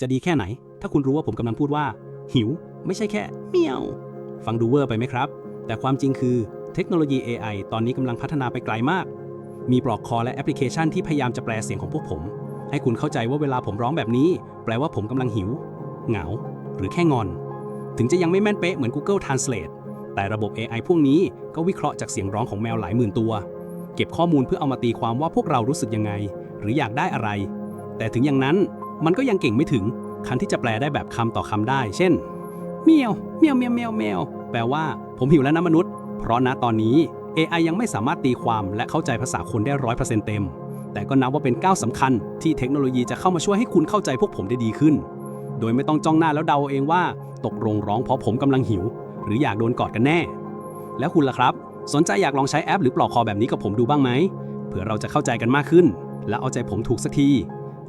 จะดีแค่ไหน ถ้าคุณรู้ว่าผมกำลังพูดว่า หิว ไม่ใช่แค่เมียว ฟังดูเวอร์ไปไหมครับ แต่ความจริงคือเทคโนโลยี AI ตอนนี้กำลังพัฒนาไปไกลมาก มีปลอกคอและแอปพลิเคชันที่พยายามจะแปลเสียงของพวกผม ให้คุณเข้าใจว่าเวลาผมร้องแบบนี้ แปลว่าผมกำลังหิว เหงา หรือแค่งอน ถึงจะยังไม่แม่นเป๊ะเหมือน Google Translate แต่ระบบ AI พวกนี้ก็วิเคราะห์จากเสียงร้องของแมวหลายหมื่นตัว เก็บข้อมูลเพื่อเอามาตีความว่าพวกเรารู้สึกยังไง หรืออยากได้อะไร แต่ถึงอย่างนั้น มันก็ยังเก่งไม่ถึงคันที่จะแปลได้แบบคำต่อคำได้ เช่น เมียว เมียวเมียวเมียวเมียวแปลว่า ผมหิวแล้วนะมนุษย์ เพราะณตอนนี้ AI ยังไม่สามารถตีความและเข้าใจภาษาคนได้ร้อยเปอร์เซ็นต์เต็ม แต่ก็นับว่าเป็นก้าวสำคัญที่เทคโนโลยีจะเข้ามาช่วยให้คุณเข้าใจพวกผมได้ดีขึ้น โดยไม่ต้องจ้องหน้าแล้วเดาเอาเองว่า ตกลงร้องเพราะผมกำลังหิว หรืออยากโดนกอดกันแน่ แล้วคุณล่ะครับ สนใจอยากลองใช้แอปหรือปลอกคอแบบนี้กับผมดูบ้างไหมเผื่อเราจะเข้าใจกันมากขึ้น และเอาใจผมถูกสักที